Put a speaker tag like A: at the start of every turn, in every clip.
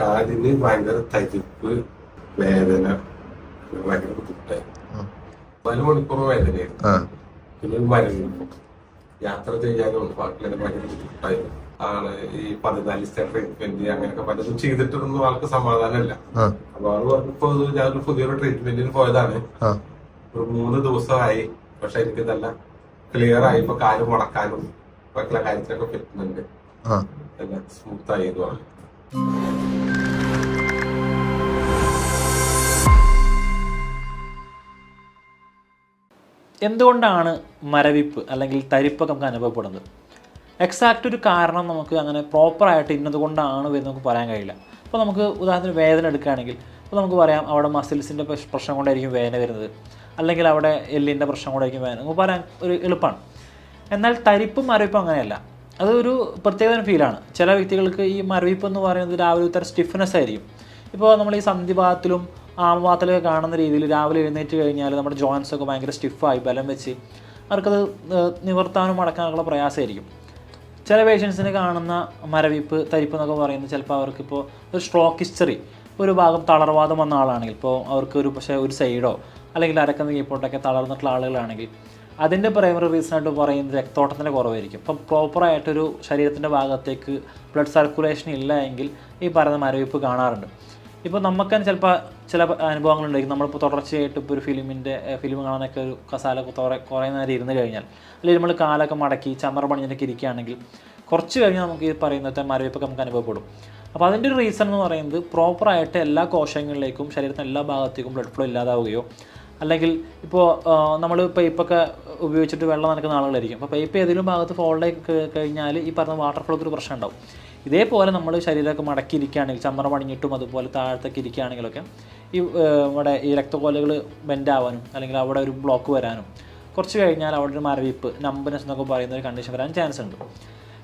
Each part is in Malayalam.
A: കാലിന് ഭയങ്കര തരിപ്പ് വേദന ഭയങ്കര ബുദ്ധിമുട്ടായി. പല മണിക്കൂർ വേദനയായിരുന്നു. പിന്നെ മരുന്ന് യാത്ര ചെയ്യാനും ബാക്കിയുള്ള ഭയങ്കര ബുദ്ധിമുട്ടായിരുന്നു ആൾ ഈ പതിനാല് ദിവസത്തെ ട്രീറ്റ്മെന്റ് അങ്ങനെയൊക്കെ പലതും ചെയ്തിട്ടൊന്നും ആൾക്ക് സമാധാനമല്ല. അപ്പൊ ആൾ പറഞ്ഞപ്പോ ഞാനൊരു പുതിയൊരു ട്രീറ്റ്മെന്റിന് പോയതാണ്. ഒരു മൂന്ന് ദിവസമായി. പക്ഷെ എനിക്ക് നല്ല ക്ലിയർ ആയി. ഇപ്പൊ കാൽ മുടക്കാനും ബാക്കിയുള്ള കാര്യത്തിനൊക്കെ പറ്റുന്നുണ്ട്. നല്ല സ്മൂത്ത് ആയി എന്ന് പറഞ്ഞു.
B: എന്തുകൊണ്ടാണ് മരവിപ്പ് അല്ലെങ്കിൽ തരിപ്പൊക്കെ നമുക്ക് അനുഭവപ്പെടുന്നത്? എക്സാക്റ്റ് ഒരു കാരണം നമുക്ക് അങ്ങനെ പ്രോപ്പറായിട്ട് ഇന്നതുകൊണ്ടാണ് വരുന്നത് നമുക്ക് പറയാൻ കഴിയില്ല. അപ്പോൾ നമുക്ക് ഉദാഹരണത്തിന് വേദന എടുക്കുകയാണെങ്കിൽ അപ്പോൾ നമുക്ക് പറയാം അവിടെ മസിൽസിന്റെ പ്രശ്നം കൊണ്ടായിരിക്കും വേദന വരുന്നത്. അല്ലെങ്കിൽ അവിടെ എല്ലിന്റെ പ്രശ്നം കൊണ്ടായിരിക്കും വേദന. നമുക്ക് പറയാൻ ഒരു എളുപ്പമാണ്. എന്നാൽ തരിപ്പും മരവിപ്പും അങ്ങനെയല്ല. അതൊരു പ്രത്യേകതരം ഫീലാണ് ചില വ്യക്തികൾക്ക് ഈ മരവിപ്പ് എന്ന് പറയുന്നത് രാവിലെ തരം സ്റ്റിഫ്നെസ് ആയിരിക്കും. ഇപ്പോൾ നമ്മൾ ഈ സന്ധിഭാഗത്തിലും ആമഭാഗത്തിലൊക്കെ കാണുന്ന രീതിയിൽ രാവിലെ എഴുന്നേറ്റ് കഴിഞ്ഞാൽ നമ്മുടെ ജോയിൻസ് ഒക്കെ ഭയങ്കര സ്റ്റിഫായി ബലം വെച്ച് അവർക്കത് നിവർത്താനും മടക്കാനുള്ള പ്രയാസമായിരിക്കും. ചില പേഷ്യൻസിന് കാണുന്ന മരവിപ്പ് തരിപ്പ് എന്നൊക്കെ പറയുന്നത് ചിലപ്പോൾ അവർക്കിപ്പോൾ ഒരു സ്ട്രോക്ക് ഹിസ്റ്ററി ഒരു ഭാഗം തളർവാദം വന്ന ആളാണെങ്കിൽ ഇപ്പോൾ അവർക്ക് ഒരു പക്ഷേ ഒരു സൈഡോ അല്ലെങ്കിൽ അരക്കുന്ന കീപ്പോട്ടൊക്കെ തളർന്നിട്ടുള്ള ആളുകളാണെങ്കിൽ അതിന്റെ പ്രൈമറി റീസൺ ആയിട്ട് പറയുന്നത് രക്തോട്ടത്തിന്റെ കുറവായിരിക്കും. ഇപ്പം പ്രോപ്പറായിട്ടൊരു ശരീരത്തിന്റെ ഭാഗത്തേക്ക് ബ്ലഡ് സർക്കുലേഷൻ ഇല്ല എങ്കിൽ ഈ പറയുന്ന മരവിപ്പ് കാണാറുണ്ട്. ഇപ്പോൾ നമുക്ക് തന്നെ ചിലപ്പോൾ ചില അനുഭവങ്ങളുണ്ടായിരിക്കും. നമ്മളിപ്പോൾ തുടർച്ചയായിട്ട് ഇപ്പോൾ ഒരു ഫിലിമിന്റെ ഫിലിം കാണാനൊക്കെ ഒരു കസാല കുറേ കുറേ നേരം ഇരുന്ന് കഴിഞ്ഞാൽ അല്ലെങ്കിൽ നമ്മൾ കാലൊക്കെ മടക്കി ചമറ പണിഞ്ഞിട്ടൊക്കെ ഇരിക്കുകയാണെങ്കിൽ കുറച്ച് കഴിഞ്ഞാൽ നമുക്ക് ഈ പറയുന്നത് മരവിപ്പൊക്കെ നമുക്ക് അനുഭവപ്പെടും. അപ്പോൾ അതിന്റെ ഒരു റീസൺ എന്ന് പറയുന്നത് പ്രോപ്പറായിട്ട് എല്ലാ കോശങ്ങളിലേക്കും ശരീരത്തിന്റെ എല്ലാ ഭാഗത്തേക്കും ബ്ലഡ് ഫ്ലോ ഇല്ലാതാവുകയോ അല്ലെങ്കിൽ ഇപ്പോൾ നമ്മൾ പൈപ്പൊക്കെ ഉപയോഗിച്ചിട്ട് വെള്ളം നനക്കുന്ന ആളുകളായിരിക്കും. അപ്പോൾ പൈപ്പ് ഏതെങ്കിലും ഭാഗത്ത് ഫോൾഡ് ആയി കഴിഞ്ഞാൽ ഈ പറഞ്ഞ വാട്ടർ ഫ്ലോക്ക് ഒരു പ്രശ്നം ഉണ്ടാവും. ഇതേപോലെ നമ്മൾ ശരീരമൊക്കെ മടക്കിയിരിക്കുകയാണെങ്കിൽ ചമ്മറ പണിഞ്ഞിട്ടും അതുപോലെ താഴത്തേക്ക് ഇരിക്കുകയാണെങ്കിലൊക്കെ ഈ ഇവിടെ ഈ രക്തക്കോലകൾ ബെൻഡാവാനും അല്ലെങ്കിൽ അവിടെ ഒരു ബ്ലോക്ക് വരാനും കുറച്ച് കഴിഞ്ഞാൽ അവിടെ ഒരു മരവിപ്പ് നമ്പനസ് എന്നൊക്കെ പറയുന്ന ഒരു കണ്ടീഷൻ വരാൻ ചാൻസ് ഉണ്ട്.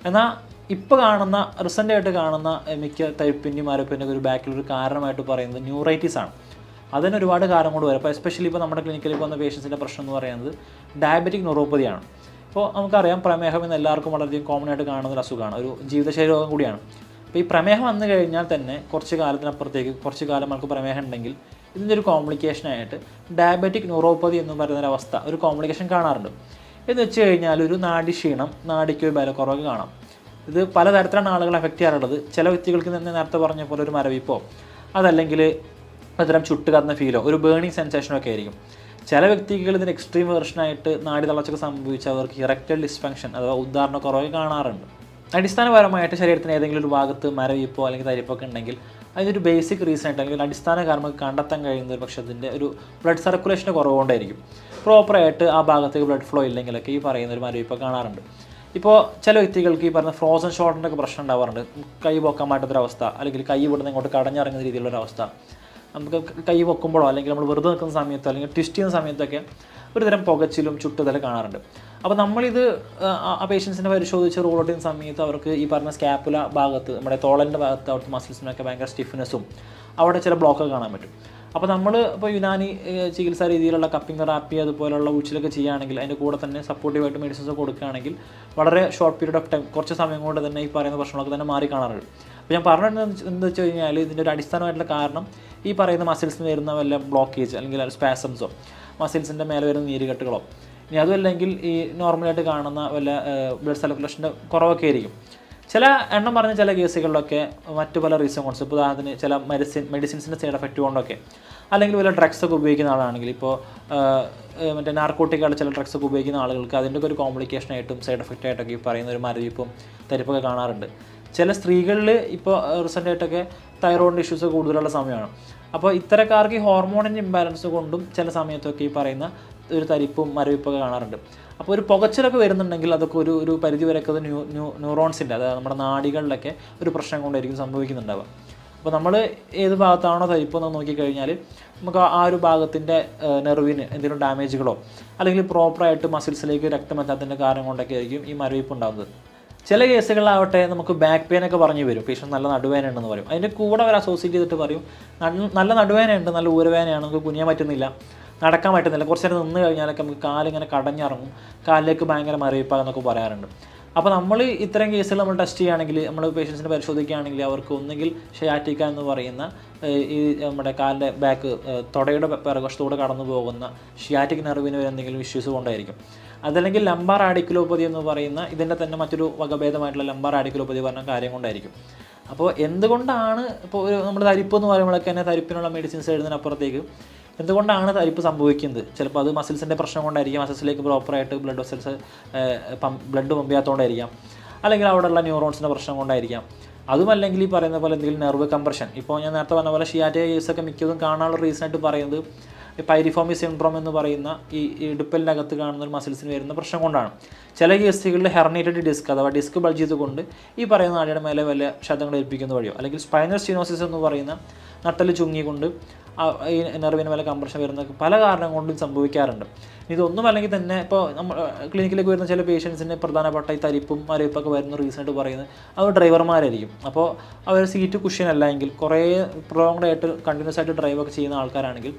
B: എന്നാൽ ഇപ്പോൾ കാണുന്ന റിസന്റ് ആയിട്ട് കാണുന്ന മിക്ക തൈപ്പിന്റെയും മരപ്പിന്റെയും ഒരു ബാക്കിലൊരു കാരണമായിട്ട് പറയുന്നത് ന്യൂറൈറ്റീസ് ആണ്. അതിന് ഒരുപാട് കാരണം കൊണ്ട് വരും. അപ്പോൾ എസ്പെഷ്യലി ഇപ്പോൾ നമ്മുടെ ക്ലിനിക്കിൽ വന്ന പേഷ്യൻസിന്റെ പ്രശ്നം എന്ന് പറയുന്നത് ഡയബറ്റിക് ന്യൂറോപ്പതിയാണ് ഇപ്പോൾ നമുക്കറിയാം പ്രമേഹം എന്ന് എല്ലാവർക്കും വളരെയധികം കോമൺ ആയിട്ട് കാണുന്ന ഒരു അസുഖമാണ്. ഒരു ജീവിതശൈലി രോഗം കൂടിയാണ്. അപ്പോൾ ഈ പ്രമേഹം വന്നു കഴിഞ്ഞാൽ തന്നെ കുറച്ച് കാലത്തിനപ്പുറത്തേക്ക് കുറച്ച് കാലം നമുക്ക് പ്രമേഹം ഉണ്ടെങ്കിൽ ഇതിന്റെ ഒരു കോംപ്ലിക്കേഷൻ ആയിട്ട് ഡയബറ്റിക് ന്യൂറോപ്പതി എന്ന് പറയുന്ന ഒരു അവസ്ഥ ഒരു കോംപ്ലിക്കേഷൻ കാണാറുണ്ട്. എന്ന് വെച്ച് കഴിഞ്ഞാൽ ഒരു നാടി ക്ഷീണം നാടിക്ക് ഒരു ബലക്കുറവ് കാണാം. ഇത് പലതരത്തിലാണ് ആളുകൾ എഫക്റ്റ് ചെയ്യാറുള്ളത്. ചില വ്യക്തികൾക്ക് തന്നെ നേരത്തെ പറഞ്ഞ പോലെ ഒരു മരവിപ്പോ അതല്ലെങ്കിൽ അത്തരം ചുട്ട് കത്തുന്ന ഫീലോ ഒരു ബേണിങ് സെൻസേഷനോ ഒക്കെ ആയിരിക്കും. ചില വ്യക്തികൾ ഇതിന് എക്സ്ട്രീം വേർഷനായിട്ട് നാടി തളർച്ചൊക്കെ സംഭവിച്ച് അവർക്ക് ഇറക്റ്റൽ ഡിസ്ഫങ്ഷൻ അഥവാ ഉദാഹരണക്കുറവൊക്കെ കാണാറുണ്ട്. അടിസ്ഥാനപരമായിട്ട് ശരീരത്തിന് ഏതെങ്കിലും ഒരു ഭാഗത്ത് മരവിപ്പോ അല്ലെങ്കിൽ തരിപ്പൊക്കെ ഉണ്ടെങ്കിൽ അതിനൊരു ബേസിക് റീസൺ ആയിട്ട് അല്ലെങ്കിൽ അടിസ്ഥാന കാരണം കണ്ടെത്താൻ കഴിയുന്ന ഒരു പക്ഷേ അതിന്റെ ഒരു ബ്ലഡ് സർക്കുലേഷന്റെ കുറവുകൊണ്ടായിരിക്കും. പ്രോപ്പറായിട്ട് ആ ഭാഗത്തേക്ക് ബ്ലഡ് ഫ്ലോ ഇല്ലെങ്കിലൊക്കെ ഈ പറയുന്ന ഒരു മരവിപ്പ് കാണാറുണ്ട്. ഇപ്പോൾ ചില വ്യക്തികൾക്ക് ഈ പറഞ്ഞ ഫ്രോസൺ ഷോട്ടിന്റെ ഒക്കെ പ്രശ്നം ഉണ്ടാവാറുണ്ട്. കൈ പൊക്കാൻ പറ്റാത്തൊരവസ്ഥ അല്ലെങ്കിൽ കൈ ഇവിടുന്ന് ഇങ്ങോട്ട് കടഞ്ഞിറങ്ങുന്ന രീതിയിലുള്ള ഒരു അവസ്ഥ നമുക്ക് കൈ പൊക്കുമ്പോഴോ അല്ലെങ്കിൽ നമ്മൾ വെറുതെ നിൽക്കുന്ന സമയത്തോ അല്ലെങ്കിൽ ട്വിസ്റ്റ് ചെയ്യുന്ന സമയത്തൊക്കെ ഒരുതരം പുകച്ചിലും ചുട്ടുതല കാണാറുണ്ട്. അപ്പോൾ നമ്മളിത് ആ, പേഷ്യൻസിനെ പരിശോധിച്ച് റോൾ ഔട്ട് ചെയ്യുന്ന സമയത്ത് അവർക്ക് ഈ പറഞ്ഞ സ്കാപ്പുല ഭാഗത്ത് നമ്മുടെ തോളന്റെ ഭാഗത്ത് അവിടുത്തെ മസിൽസിനൊക്കെ ഭയങ്കര സ്റ്റിഫ്നെസ്സും അവിടെ ചില ബ്ലോക്കൊക്കെ കാണാൻ പറ്റും. അപ്പോൾ നമ്മൾ ഇപ്പോൾ യുനാനി ചികിത്സാ രീതിയിലുള്ള കപ്പിംഗ് റാപ്പി അതുപോലുള്ള ഉച്ചിലൊക്കെ ചെയ്യുകയാണെങ്കിൽ അതിന്റെ കൂടെ തന്നെ സപ്പോർട്ടീവായിട്ട് മെഡിസിൻസ് കൊടുക്കുകയാണെങ്കിൽ വളരെ ഷോർട്ട് പീരീഡ് ഓഫ് ടൈം കുറച്ച് സമയം കൊണ്ട് തന്നെ ഈ പറയുന്ന പ്രശ്നങ്ങളൊക്കെ തന്നെ മാറി കാണാറുണ്ട്. അപ്പോൾ ഞാൻ പറഞ്ഞത് എന്താ വെച്ച് കഴിഞ്ഞാൽ ഇതിന്റെ ഒരു അടിസ്ഥാനമായിട്ടുള്ള കാരണം ഈ പറയുന്ന മസിൽസിന് വരുന്ന വല്ല ബ്ലോക്കേജ് അല്ലെങ്കിൽ സ്പാസംസോ മസിൽസിന്റെ മേലെ വരുന്ന നീരുകെട്ടുകളോ ഇനി അതുമല്ലെങ്കിൽ ഈ നോർമലായിട്ട് കാണുന്ന വല്ല ബ്ലഡ് സർക്കുലേഷന്റെ കുറവൊക്കെ ആയിരിക്കും. ചില എണ്ണം പറഞ്ഞ ചില കേസുകളിലൊക്കെ മറ്റു പല റീസൺ കൊണ്ട് ഇപ്പോൾ ഉദാഹരണത്തിന് ചില മെഡിസിൻ മെഡിസിൻസിന്റെ സൈഡ് എഫക്റ്റ് കൊണ്ടൊക്കെ. അല്ലെങ്കിൽ വല്ല ഡ്രഗ്സ് ഒക്കെ ഉപയോഗിക്കുന്ന ആളാണെങ്കിൽ ഇപ്പോൾ മറ്റേ നാർക്കോട്ടിക്കായിട്ട് ചില ഡ്രഗ്സ് ഒക്കെ ഉപയോഗിക്കുന്ന ആളുകൾക്ക് അതിന്റെ ഒരു കോംപ്ലിക്കേഷൻ ആയിട്ടും സൈഡ് എഫക്റ്റ് ആയിട്ടൊക്കെ ഈ പറയുന്ന ഒരു മരവിപ്പും തരിപ്പൊക്കെ കാണാറുണ്ട്. ചില സ്ത്രീകളിൽ ഇപ്പോൾ റീസെന്റ് ആയിട്ടൊക്കെ തൈറോയിഡ് ഇഷ്യൂസ് കൂടുതലുള്ള സമയമാണ്. അപ്പോൾ ഇത്തരക്കാർക്ക് ഈ ഹോർമോണിന്റെ ഇംബാലൻസ് കൊണ്ടും ചില സമയത്തൊക്കെ ഈ പറയുന്ന ഒരു തരിപ്പും മരവിപ്പൊക്കെ കാണാറുണ്ട്. അപ്പോൾ ഒരു പുകച്ചിലൊക്കെ വരുന്നുണ്ടെങ്കിൽ അതൊക്കെ ഒരു ഒരു പരിധി വരെയൊക്കെ അത് ന്യൂ ന്യൂ ന്യൂറോൺസിന്റെ അതായത് നമ്മുടെ നാടികളിലൊക്കെ ഒരു പ്രശ്നം കൊണ്ടായിരിക്കും സംഭവിക്കുന്നുണ്ടാവുക. അപ്പോൾ നമ്മൾ ഏത് ഭാഗത്താണോ തരിപ്പെന്ന് നോക്കിക്കഴിഞ്ഞാൽ നമുക്ക് ആ ഒരു ഭാഗത്തിന്റെ നെർവിന് എന്തെങ്കിലും ഡാമേജുകളോ അല്ലെങ്കിൽ പ്രോപ്പറായിട്ട് മസിൽസിലേക്ക് രക്തമെത്താത്തതിന്റെ കാരണം കൊണ്ടൊക്കെ ആയിരിക്കും ഈ മരവിപ്പ് ഉണ്ടാകുന്നത് ചില കേസുകളിലാവട്ടെ നമുക്ക് ബാക്ക് പെയിൻ ഒക്കെ പറഞ്ഞു വരും. പേഷ്യന്റ് നല്ല നടുവേദന ഉണ്ടെന്ന് പറയും. അതിന്റെ കൂടെ അവർ അസോസിയേറ്റ് ചെയ്തിട്ട് പറയും "നല്ല- നടുവേദന ഉണ്ട് നല്ല ഊരവേദനയാണ് നമുക്ക് കുനിയാൻ പറ്റുന്നില്ല നടക്കാൻ പറ്റുന്നില്ല കുറച്ച് നേരം നിന്ന് കഴിഞ്ഞാലൊക്കെ നമുക്ക് കാലിങ്ങനെ കടഞ്ഞിറങ്ങും കാലിലേക്ക് ഭയങ്കര മരവിപ്പാന്നൊക്കെ പറയാറുണ്ട്. അപ്പോൾ നമ്മൾ ഇത്തരം കേസിൽ നമ്മൾ ടെസ്റ്റ് ചെയ്യുകയാണെങ്കിൽ നമ്മൾ പേഷ്യൻസിനെ പരിശോധിക്കുകയാണെങ്കിൽ അവർക്ക് ഒന്നുകിൽ ഷയാറ്റിക്ക എന്ന് പറയുന്ന ഈ നമ്മുടെ കാലിന്റെ ബാക്ക് തുടയുടെ പിറകശത്തൂടെ കടന്നു പോകുന്ന ഷിയാറ്റിക് നെർവിന് എന്തെങ്കിലും ഇഷ്യൂസ് കൊണ്ടായിരിക്കും. അതല്ലെങ്കിൽ ലംബാർ ആഡിക്കുലോപ്പതി എന്ന് പറയുന്ന ഇതിന്റെ തന്നെ മറ്റൊരു വകഭേദമായിട്ടുള്ള ലംബാർ ആഡിക്കുലോപ്പതി പറഞ്ഞ കാര്യം കൊണ്ടായിരിക്കും. അപ്പോൾ എന്തുകൊണ്ടാണ് ഇപ്പോൾ ഒരു നമ്മുടെ തരിപ്പ് എന്ന് പറയുമ്പോഴൊക്കെ തന്നെ തരിപ്പിനുള്ള മെഡിസിൻസ് എഴുതുന്നതിനപ്പുറത്തേക്ക് എന്തുകൊണ്ടാണ് തരിപ്പ് സംഭവിക്കുന്നത്? ചിലപ്പോൾ അത് മസിൽസിന്റെ പ്രശ്നം കൊണ്ടായിരിക്കും മസിൽസിലേക്ക് പ്രോപ്പറായിട്ട് ബ്ലഡ് വെസൽസ് ബ്ലഡ് പമ്പ് അല്ലെങ്കിൽ അവിടെയുള്ള ന്യൂറോൺസിന്റെ പ്രശ്നം കൊണ്ടായിരിക്കാം. അതുമല്ലെങ്കിൽ ഈ പറയുന്ന പോലെ എന്തെങ്കിലും നെർവ് കംപ്രഷൻ ഇപ്പോൾ ഞാൻ നേരത്തെ പറഞ്ഞ പോലെ ഷിയാറ്റ കേസൊക്കെ മിക്കതും കാണാനുള്ള റീസൺ ആയിട്ട് പറയുന്നത് പൈരിഫോമി സിൻഡ്രോം എന്ന് പറയുന്ന ഈ ഇടുപ്പലിനകത്ത് കാണുന്ന ഒരു മസിൽസിന് വരുന്ന പ്രശ്നം കൊണ്ടാണ്. ചില കേസുകളിൽ ഹെർണേറ്റഡ് ഡിസ്ക് അഥവാ ഡിസ്ക് ബൾജ് ചെയ്തുകൊണ്ട് ഈ പറയുന്ന നാടിയുടെ മേലെ വല്ല ക്ഷതങ്ങൾ ഏൽപ്പിക്കുന്ന വഴിയോ അല്ലെങ്കിൽ സ്പൈനൽ സ്റ്റിനോസിസ് എന്ന് പറയുന്ന നട്ടൽ ചുങ്ങിക്കൊണ്ട് ഈ നെർവിന് മേലെ കംപ്രഷൻ വരുന്ന പല കാരണം കൊണ്ടും സംഭവിക്കാറുണ്ട്. ഇതൊന്നും അല്ലെങ്കിൽ തന്നെ ഇപ്പോൾ നമ്മൾ ക്ലിനിക്കിലേക്ക് വരുന്ന ചില പേഷ്യൻസിന്റെ പ്രധാനപ്പെട്ട ഈ തരിപ്പും മരവിപ്പൊക്കെ വരുന്ന റീസൺ ആയിട്ട് പറയുന്നത് അവർ ഡ്രൈവർമാരായിരിക്കും അപ്പോൾ അവർ സീറ്റ് കുഷ്യൻ അല്ലെങ്കിൽ കുറേ പ്രൊളോങ്ഡ് ആയിട്ട് കണ്ടിന്യൂസ് ആയിട്ട് ഡ്രൈവ് ഒക്കെ ചെയ്യുന്ന ആൾക്കാരാണെങ്കിൽ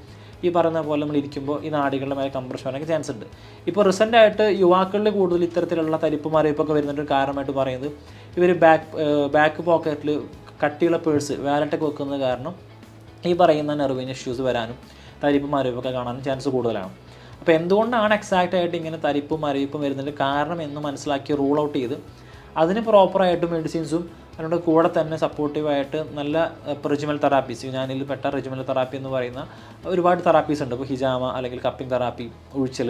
B: ഈ പറയുന്ന പോലെ നമ്മൾ ഇരിക്കുമ്പോൾ ഈ നാടികളുടെ മേലെ കംപ്രഷൻ വരാനൊക്കെ ചാൻസ് ഉണ്ട്. ഇപ്പോൾ റിസന്റ് ആയിട്ട് യുവാക്കളിൽ കൂടുതൽ ഇത്തരത്തിലുള്ള തരിപ്പ് മറിയിപ്പൊക്കെ വരുന്നൊരു കാരണമായിട്ട് പറയുന്നത് ഇവർ ബാക്ക് ബാക്ക് പോക്കറ്റിൽ കട്ടിയുള്ള പേഴ്സ് വാലറ്റൊക്കെ വെക്കുന്നത് കാരണം ഈ പറയുന്ന നെർവിന് ഇഷ്യൂസ് വരാനും തരിപ്പും മരവിപ്പൊക്കെ കാണാനും ചാൻസ് കൂടുതലാണ്. അപ്പോൾ എന്തുകൊണ്ടാണ് എക്സാക്റ്റ് ആയിട്ട് ഇങ്ങനെ തരിപ്പും മരവിപ്പും വരുന്നതിന്റെ കാരണം എന്ന് മനസ്സിലാക്കി റൂൾ ഔട്ട് ചെയ്ത് അതിന് പ്രോപ്പറായിട്ട് മെഡിസിൻസും അതിനോട് കൂടെ തന്നെ സപ്പോർട്ടീവായിട്ട് നല്ല റിജിമൽ തെറാപ്പീസ് ഞാനിൽ പെട്ട റിജിമൽ തെറാപ്പി എന്ന് പറയുന്ന ഒരുപാട് തെറാപ്പീസ് ഉണ്ട്. ഇപ്പോൾ ഹിജാമ അല്ലെങ്കിൽ കപ്പിംഗ് തെറാപ്പി ഉഴിച്ചൽ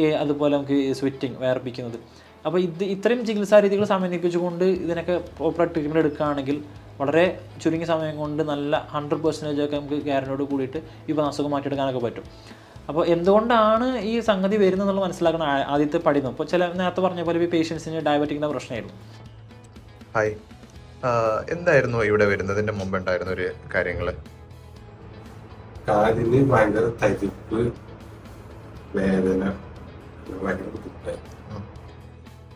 B: ഈ അതുപോലെ നമുക്ക് സ്വിറ്റിങ് വേർപ്പിക്കുന്നത് അപ്പോൾ ഇത് ഇത്രയും ചികിത്സാ രീതികൾ സമന്വയിപ്പിച്ചുകൊണ്ട് ഇതിനൊക്കെ പ്രോപ്പർ ട്രീറ്റ്മെന്റ് എടുക്കുകയാണെങ്കിൽ വളരെ ചുരുങ്ങിയ സമയം കൊണ്ട് നല്ല ഹൺഡ്രഡ് പെർസെന്റേജ് ഒക്കെ നമുക്ക് കാരനോട് കൂടിയിട്ട് ഈ അസുഖം മാറ്റിയെടുക്കാനൊക്കെ പറ്റും. അപ്പോൾ എന്തുകൊണ്ടാണ് ഈ സംഗതി വരുന്നത് എന്നുള്ളത് മനസ്സിലാക്കണം. ആദ്യത്തെ പഠിതം ഇപ്പോൾ ചില നേരത്തെ പറഞ്ഞ പോലെ ഈ പേഷ്യൻസിന് ഡയബറ്റിക്കിന്റെ പ്രശ്നമായിരുന്നു.
C: ഹായ് എന്തായിരുന്നു ഇവിടെ വരുന്നതിന്റെ മുമ്പ് ഉണ്ടായിരുന്ന ഒരു കാര്യങ്ങൾ?
A: കാലിന് ഭയങ്കര തരിപ്പ് വേദന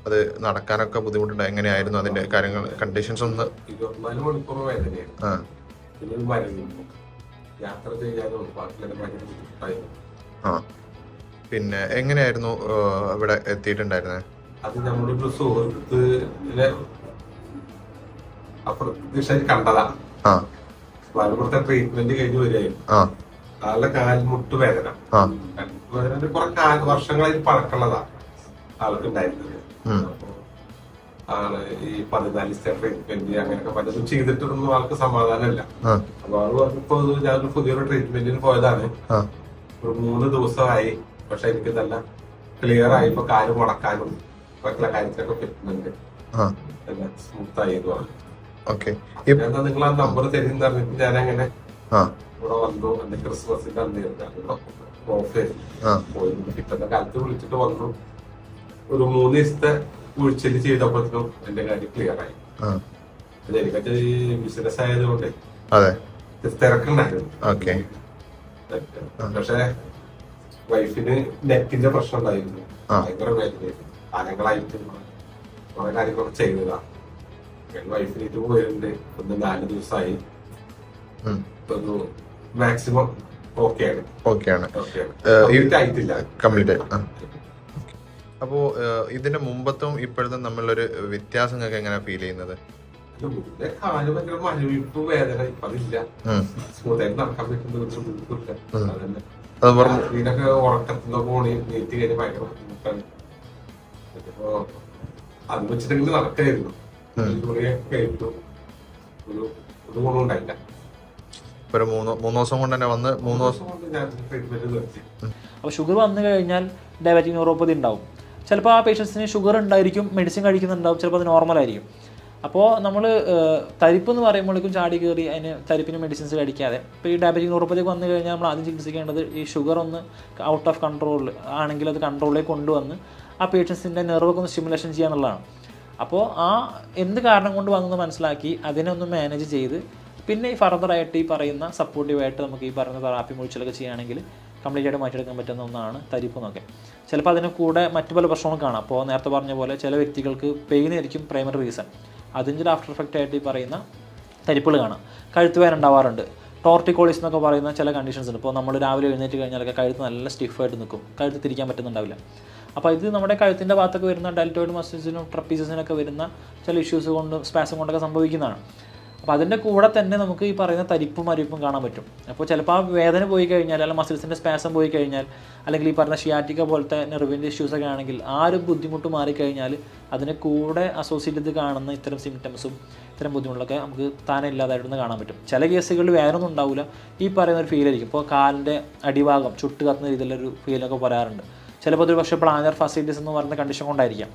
C: അത് നടക്കാനൊക്കെ ബുദ്ധിമുട്ടുണ്ട്. എങ്ങനെയായിരുന്നു അതിന്റെ കാര്യങ്ങൾ കണ്ടീഷൻസ് ഒന്ന്?
A: ഇരുപത്തിനാല് മണിക്കൂർ വേദനയാണ്
C: ആ.
A: പിന്നെ മരുന്ന്. യാത്ര ചെയ്യാനും ബാക്കിയുള്ള ഭയങ്കര ബുദ്ധിമുട്ടായിരുന്നു.
C: ആ. പിന്നെ എങ്ങനെയായിരുന്നു ഇവിടെ എത്തിയിട്ടുണ്ടായിരുന്നത്
A: അത് നമ്മളൊരു സുഹൃത്തിനെ അപ്രത്യക്ഷമായി കണ്ടതാണ്
C: ആ.
A: മലപ്പുറത്തെ ട്രീറ്റ്മെന്റ് കഴിഞ്ഞ് വരികയായിരുന്നു ആളുടെ കാൽമുട്ട് വേദന. വേദന കുറെ കാല വർഷങ്ങളായി പഴക്കമുള്ളതാ ആൾക്കുണ്ടായിരുന്നത്. ആൾ ഈ പതിനാല് സ്റ്റെപ്പ് ട്രീറ്റ്മെന്റ് അങ്ങനെയൊക്കെ പലതും ചെയ്തിട്ടൊന്നും ആൾക്ക് സമാധാനമില്ല. അപ്പൊ ആൾ പറഞ്ഞപ്പോ ഞാനൊരു പുതിയൊരു ട്രീറ്റ്മെന്റിന് പോയതാണ്. ഒരു മൂന്ന് ദിവസമായി. പക്ഷെ എനിക്ക് നല്ല ക്ലിയർ ആയി. ഇപ്പൊ കാൽ മുടക്കാനും മറ്റുള്ള കാര്യത്തിലൊക്കെ പറ്റുന്നുണ്ട്. സ്മൂത്ത് ആയി എന്ന് പറഞ്ഞു.
C: ഓക്കെ
A: എന്താ നിങ്ങൾ ആ നമ്പർ തരുന്ന പറഞ്ഞിട്ട് ഞാൻ അങ്ങനെ
C: ആ.
A: ഇവിടെ വന്നു. എന്റെ ക്രിസ്മസിന്റെ അന്ന് ഓഫ്
C: ആ.
A: പോയി. പിറ്റത്തെ കാലത്ത് വിളിച്ചിട്ട് വന്നു. ഒരു മൂന്ന് ദിവസത്തെ ഉഴിച്ചിൽ ചെയ്തപ്പോഴത്തേക്കും എന്റെ കാര്യം ക്ലിയർ ആയി. എനിക്കത് ഈ ബിസിനസ് ആയതുകൊണ്ട് തിരക്കുണ്ടായിരുന്നു. പക്ഷെ വൈഫിന് നെറ്റിന്റെ പ്രശ്നം ഉണ്ടായിരുന്നു. ഭയങ്കര വേദനയായിരുന്നു. കാലങ്ങളായിട്ട് കുറെ കാര്യങ്ങളൊക്കെ ചെയ്തതാ വൈഫിനേറ്റ് പോയിട്ടുണ്ട്. ഒന്ന് നാല് ദിവസമായി. മാക്സിമം ഓക്കെയാണ്
C: ഓക്കെയാണ് കംപ്ലീറ്റ് അപ്പോ ഇതിന്റെ മുമ്പത്തും ഇപ്പോഴത്തെ നമ്മളൊരു വ്യത്യാസം എങ്ങനെയാ എങ്ങനെ ഫീൽ ചെയ്യുന്നത്?
A: ഇതിന് മുന്നേ കാൽ ഭയങ്കര മരവിപ്പ് വേദന. ഇപ്പൊ അതില്ല.
C: ഉം.
A: സ്മൂത്തായിട്ട് നടക്കാൻ പറ്റുന്ന ഒരു ബുദ്ധിമുട്ടില്ല
C: ഉം.
A: അതന്നെ
C: അത് വെറും
A: രാത്രിയിലൊക്കെ ഉറക്കത്തിന്റെ പോണി കഴിഞ്ഞ് ഭയങ്കര ബുദ്ധിമുട്ടാണ്. ഇപ്പൊ അത് വെച്ചിട്ടെങ്കിലും നടക്കായിരുന്നു. കഴിച്ചു ഒരു ഒരു
C: മൂന്ന് മൂന്ന് ദിവസം കൊണ്ട് തന്നെ വന്ന് മൂന്ന് ദിവസം
A: കൊണ്ട് ഞാൻ ട്രീറ്റ്മെന്റ് നിർത്തി.
B: അപ്പോൾ ഷുഗർ വന്നു കഴിഞ്ഞാൽ ഡയബറ്റിക് ന്യൂറോപ്പതി ഉണ്ടാവും. ചിലപ്പോൾ ആ പേഷ്യൻസിന് ഷുഗർ ഉണ്ടായിരിക്കും മെഡിസിൻ കഴിക്കുന്നുണ്ടാവും ചിലപ്പോൾ അത് നോർമൽ ആയിരിക്കും. അപ്പോൾ നമ്മൾ തരിപ്പ് എന്ന് പറയുമ്പോഴേക്കും ചാടി കയറി അതിന് തരിപ്പിന് മെഡിസിൻസ് കഴിക്കാതെ. ഇപ്പോൾ ഈ ഡയബറ്റിക് ന്യൂറോപ്പതിക്ക് വന്നു കഴിഞ്ഞാൽ നമ്മൾ ആദ്യം ചികിത്സിക്കേണ്ടത് ഈ ഷുഗർ ഒന്ന് ഔട്ട് ഓഫ് കൺട്രോൾ ആണെങ്കിൽ അത് കൺട്രോളിലേക്ക് കൊണ്ടുവന്ന് ആ പേഷ്യൻസിന്റെ നെർവൊക്കെ ഒന്ന് സ്റ്റിമുലേഷൻ ചെയ്യുക എന്നുള്ളതാണ് അപ്പോൾ ആ എന്ത് കാരണം കൊണ്ട് വന്നു മനസ്സിലാക്കി അതിനെ ഒന്ന് മാനേജ് ചെയ്ത് പിന്നെ ഈ ഫർദറായിട്ട് ഈ പറയുന്ന സപ്പോർട്ടീവായിട്ട് നമുക്ക് ഈ പറയുന്ന തെറാപ്പി മുഴിച്ചിലൊക്കെ ചെയ്യുകയാണെങ്കിൽ കംപ്ലീറ്റ് ആയിട്ട് മാറ്റിയെടുക്കാൻ പറ്റുന്ന ഒന്നാണ് തരിപ്പ് എന്നൊക്കെ ചിലപ്പോൾ അതിന് കൂടെ മറ്റു പല പ്രശ്നങ്ങളും കാണാം. അപ്പോൾ നേരത്തെ പറഞ്ഞ പോലെ ചില വ്യക്തികൾക്ക് പെയിൻ ആയിരിക്കും പ്രൈമറി റീസൺ അതിന്റെ ഒരു ആഫ്റ്റർ എഫക്റ്റ് ആയിട്ട് ഈ പറയുന്ന തരിപ്പുകൾ കാണാം. കഴുത്ത് വേദന ഉണ്ടാവാറുണ്ട്. ടോർട്ടിക്കോളിസ് എന്നൊക്കെ പറയുന്ന ചില കണ്ടീഷൻസ് ഉണ്ട്. ഇപ്പോൾ നമ്മൾ രാവിലെ എഴുന്നേറ്റ് കഴിഞ്ഞാലൊക്കെ കഴുത്ത് നല്ല സ്റ്റിഫായിട്ട് നിൽക്കും. കഴുത്ത് തിരിക്കാൻ പറ്റുന്നുണ്ടാവില്ല. അപ്പോൾ ഇത് നമ്മുടെ കഴുത്തിന്റെ ഭാഗത്തൊക്കെ വരുന്ന ഡെൽറ്റോയിഡ് മസിൽസിനും ട്രപ്പീസസിനൊക്കെ വരുന്ന ചില ഇഷ്യൂസ് കൊണ്ടും സ്പാസം കൊണ്ടൊക്കെ സംഭവിക്കുന്നതാണ്. അപ്പോൾ അതിന്റെ കൂടെ തന്നെ നമുക്ക് ഈ പറയുന്ന തരിപ്പും മരിപ്പും കാണാൻ പറ്റും. അപ്പോൾ ചിലപ്പോൾ ആ വേദന പോയി കഴിഞ്ഞാൽ അല്ലെങ്കിൽ മസിൽസിന്റെ സ്പാസം പോയി കഴിഞ്ഞാൽ അല്ലെങ്കിൽ ഈ പറഞ്ഞ ഷിയാറ്റിക്ക പോലത്തെ നെർവിന്റെ ഇഷ്യൂസൊക്കെ ആണെങ്കിൽ ആ ഒരു ബുദ്ധിമുട്ട് മാറിക്കഴിഞ്ഞാൽ അതിന് കൂടെ അസോസിയേറ്റ് ചെയ്ത് കാണുന്ന ഇത്തരം സിംറ്റംസും ഇത്തരം ബുദ്ധിമുട്ടൊക്കെ നമുക്ക് താനെ ഇല്ലാതായിട്ടൊന്ന് കാണാൻ പറ്റും. ചില കേസുകളിൽ വേറെ ഒന്നും ഉണ്ടാവില്ല ഈ പറയുന്ന ഒരു ഫീൽ ആയിരിക്കും. ഇപ്പോൾ കാലിന്റെ അടിഭാഗം ചുട്ട് കത്തുന്ന രീതിയിലൊരു ഫീലൊക്കെ പറയാറുണ്ട്. ചിലപ്പോൾ ഒരു പക്ഷേ പ്ലാനർ ഫസിലിറ്റീസ് എന്ന് പറയുന്ന കണ്ടീഷൻ കൊണ്ടായിരിക്കാം.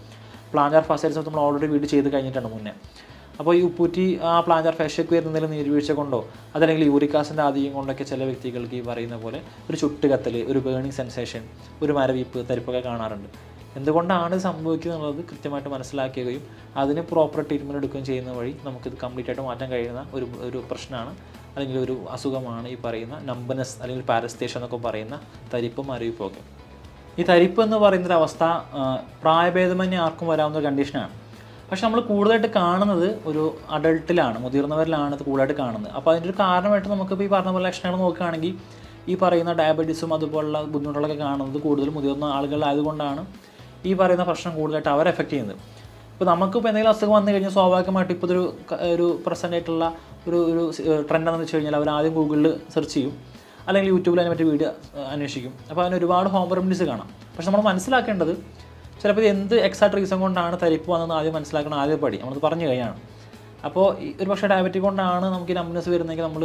B: പ്ലാനർ ഫസിലിറ്റീസ് നമ്മൾ ഓൾറെഡി വീട് ചെയ്ത് കഴിഞ്ഞിട്ടാണ് മുന്നേ. അപ്പോൾ ഈ ഉപ്പൂറ്റി ആ പ്ലാനർ ഫേഷ്യൽ ക്വയർ വരുന്നതിൽ നീർവീഴ്ച കൊണ്ടോ അതല്ലെങ്കിൽ യൂറിക്കാസിന്റെ ആദ്യം കൊണ്ടൊക്കെ ചില വ്യക്തികൾക്ക് ഈ പറയുന്ന പോലെ ഒരു ചുട്ടുകത്തൽ ഒരു ബേണിംഗ് സെൻസേഷൻ ഒരു മരവീപ്പ് തരിപ്പൊക്കെ കാണാറുണ്ട്. എന്തുകൊണ്ടാണ് സംഭവിക്കുന്നത് എന്നുള്ളത് കൃത്യമായിട്ട് മനസ്സിലാക്കുകയും അതിന് പ്രോപ്പർ ട്രീറ്റ്മെന്റ് എടുക്കുകയും ചെയ്യുന്ന വഴി നമുക്കിത് കംപ്ലീറ്റ് ആയിട്ട് മാറ്റാൻ കഴിയുന്ന ഒരു ഒരു പ്രശ്നമാണ്. അല്ലെങ്കിൽ ഒരു അസുഖമാണ് ഈ പറയുന്ന നമ്പനസ് അല്ലെങ്കിൽ പാരസ്തേഷൻ എന്നൊക്കെ പറയുന്ന തരിപ്പും മരവിപ്പും ഒക്കെ. ഈ തരിപ്പ് എന്ന് പറയുന്ന ഒരു അവസ്ഥ പ്രായഭേദമന്യേ ആർക്കും വരാവുന്ന ഒരു കണ്ടീഷനാണ് പക്ഷെ നമ്മൾ കൂടുതലായിട്ട് കാണുന്നത് ഒരു അഡൾട്ടിലാണ് മുതിർന്നവരിലാണ് ഇത് കൂടുതലായിട്ട് കാണുന്നത്. അപ്പോൾ അതിന്റെ ഒരു കാരണമായിട്ട് നമുക്കിപ്പോൾ ഈ പറഞ്ഞ പോലെ ലക്ഷണങ്ങൾ നോക്കുകയാണെങ്കിൽ ഈ പറയുന്ന ഡയബറ്റീസും അതുപോലുള്ള ബുദ്ധിമുട്ടുകളൊക്കെ കാണുന്നത് കൂടുതൽ മുതിർന്ന ആളുകളായതുകൊണ്ടാണ് ഈ പറയുന്ന പ്രശ്നം കൂടുതലായിട്ട് അവരെ എഫക്റ്റ് ചെയ്യുന്നത്. ഇപ്പോൾ നമുക്കിപ്പോൾ എന്തെങ്കിലും അസുഖം വന്നു കഴിഞ്ഞാൽ സ്വാഭാവികമായിട്ട് ഇപ്പോൾ ഒരു ഒരു പ്രസന്റ് ആയിട്ടുള്ള ഒരു ഒരു ട്രെൻഡ് എന്ന് വെച്ച് കഴിഞ്ഞാൽ അവർ ആദ്യം ഗൂഗിളിൽ സെർച്ച് ചെയ്യും. അല്ലെങ്കിൽ യൂട്യൂബിൽ അതിനെ മറ്റേ വീഡിയോ അന്വേഷിക്കും. അപ്പോൾ അതിന് ഒരുപാട് ഹോം റെമഡീസ് കാണാം. പക്ഷെ നമ്മൾ മനസ്സിലാക്കേണ്ടത് ചിലപ്പോൾ ഇത് എന്ത് എക്സാക്ട് റീസൺ കൊണ്ടാണ് തരിപ്പ് വന്നതെന്ന് ആദ്യം മനസ്സിലാക്കണം ആദ്യം പടി നമ്മളത് പറഞ്ഞു കഴിയാണ് അപ്പോൾ ഒരു പക്ഷേ ഡയബറ്റിക് കൊണ്ടാണ് നമുക്ക് ഈ നമ്പനസ് വരുന്നതെങ്കിൽ നമ്മൾ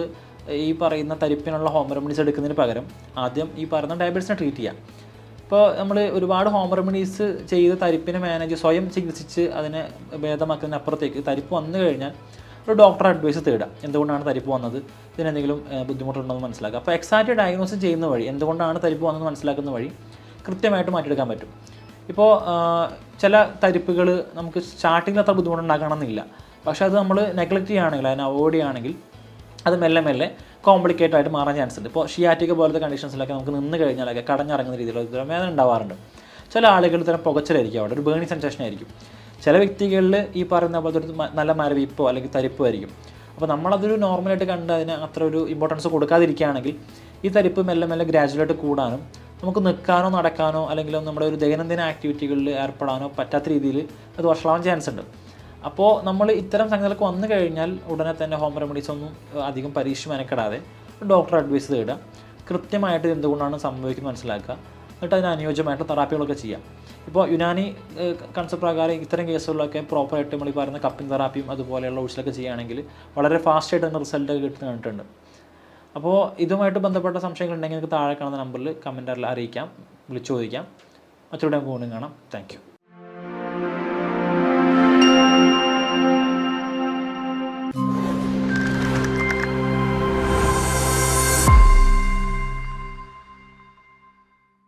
B: ഈ പറയുന്ന തരിപ്പിനുള്ള ഹോം റെമഡീസ് എടുക്കുന്നതിന് പകരം ആദ്യം ഈ പറയുന്ന ഡയബറ്റീസിനെ ട്രീറ്റ് ചെയ്യാം. ഇപ്പോൾ നമ്മൾ ഒരുപാട് ഹോം റെമഡീസ് ചെയ്ത് തരിപ്പിനെ മാനേജ് സ്വയം ചികിത്സിച്ച് അതിനെ ഭേദമാക്കുന്നതിന് അപ്പുറത്തേക്ക് തരിപ്പ് വന്നു കഴിഞ്ഞാൽ ഒരു ഡോക്ടർ അഡ്വൈസ് തേടുക. എന്തുകൊണ്ടാണ് തരിപ്പ് വന്നത്? ഇതിനെന്തെങ്കിലും ബുദ്ധിമുട്ടുണ്ടെന്ന് മനസ്സിലാക്കുക. അപ്പോൾ എക്സാക്റ്റ് ഡയഗ്നോസിസ് ചെയ്യുന്ന വഴി എന്തുകൊണ്ടാണ് തരിപ്പ് വന്നതെന്ന് മനസ്സിലാക്കുന്ന വഴി കൃത്യമായിട്ട് മാറ്റിയെടുക്കാൻ പറ്റും. ഇപ്പോൾ ചില തരിപ്പുകൾ നമുക്ക് സ്റ്റാർട്ടിങ്ങിൽ അത്ര ബുദ്ധിമുട്ടുണ്ടാക്കണമെന്നില്ല. പക്ഷേ അത് നമ്മൾ നെഗ്ലക്റ്റ് ചെയ്യുകയാണെങ്കിൽ അതിനെ അവോയ്ഡ് ചെയ്യുകയാണെങ്കിൽ അത് മെല്ലെ മെല്ലെ കോംപ്ലിക്കേറ്റ് ആയിട്ട് മാറാൻ ചാൻസ് ഉണ്ട്. ഇപ്പോൾ ഷിയാറ്റിക് പോലത്തെ കണ്ടീഷൻസിലൊക്കെ നമുക്ക് നിന്ന് കഴിഞ്ഞാലൊക്കെ കടഞ്ഞിറങ്ങുന്ന രീതിയിലുള്ള വേദന ഉണ്ടാവാറുണ്ട്. ചില ആളുകൾ ഇത്തരം പുകച്ചിലായിരിക്കും അവിടെ. ഒരു ബേണി സെൻസേഷൻ ആയിരിക്കും. ചില വ്യക്തികളിൽ ഈ പറയുന്ന ഒരു നല്ല മരവിപ്പോ അല്ലെങ്കിൽ തരിപ്പോ ആയിരിക്കും അപ്പോൾ നമ്മളതൊരു നോർമലായിട്ട് കണ്ട് അതിന് അത്ര ഒരു ഇമ്പോർട്ടൻസ് കൊടുക്കാതിരിക്കുകയാണെങ്കിൽ ഈ തരിപ്പ് മെല്ലെ മെല്ലെ ഗ്രാജുവലായിട്ട് കൂടാനും നമുക്ക് നിൽക്കാനോ നടക്കാനോ അല്ലെങ്കിൽ നമ്മുടെ ഒരു ദൈനംദിന ആക്ടിവിറ്റികളിൽ ഏർപ്പെടാനോ പറ്റാത്ത രീതിയിൽ അത് വഷളാവാൻ ചാൻസ് ഉണ്ട്. അപ്പോൾ നമ്മൾ ഇത്തരം സംഗതികളൊക്കെ വന്നു കഴിഞ്ഞാൽ ഉടനെ തന്നെ ഹോം റെമഡീസ് ഒന്നും അധികം പരീക്ഷ മെനക്കെടാതെ ഡോക്ടർ അഡ്വൈസ് തേടുക. കൃത്യമായിട്ട് എന്തുകൊണ്ടാണ് സംഭവിക്കുന്നത് മനസ്സിലാക്കുക. എന്നിട്ട് അതിന് അനുയോജ്യമായിട്ട് തെറാപ്പികളൊക്കെ ചെയ്യാം ഇപ്പോൾ യുനാനി കൺസെപ്റ്റ് പ്രകാരം ഇത്തരം കേസുകളിലൊക്കെ പ്രോപ്പറായിട്ട് നമ്മൾ ഈ പറയുന്ന കപ്പിംഗ് തെറാപ്പിയും അതുപോലെയുള്ള ഊഴ്ചലൊക്കെ ചെയ്യുകയാണെങ്കിൽ വളരെ ഫാസ്റ്റായിട്ട് തന്നെ റിസൾട്ട് കിട്ടുന്ന കണ്ടിട്ടുണ്ട്. അപ്പോൾ ഇതുമായിട്ട് ബന്ധപ്പെട്ട സംശയങ്ങൾ ഉണ്ടെങ്കിൽ നിങ്ങൾക്ക് താഴെ കാണുന്ന നമ്പറിൽ കമന്റിൽ അറിയിക്കാം വിളിച്ചു ചോദിക്കാം. മറ്റൊരു ടൈം കാണാം. താങ്ക്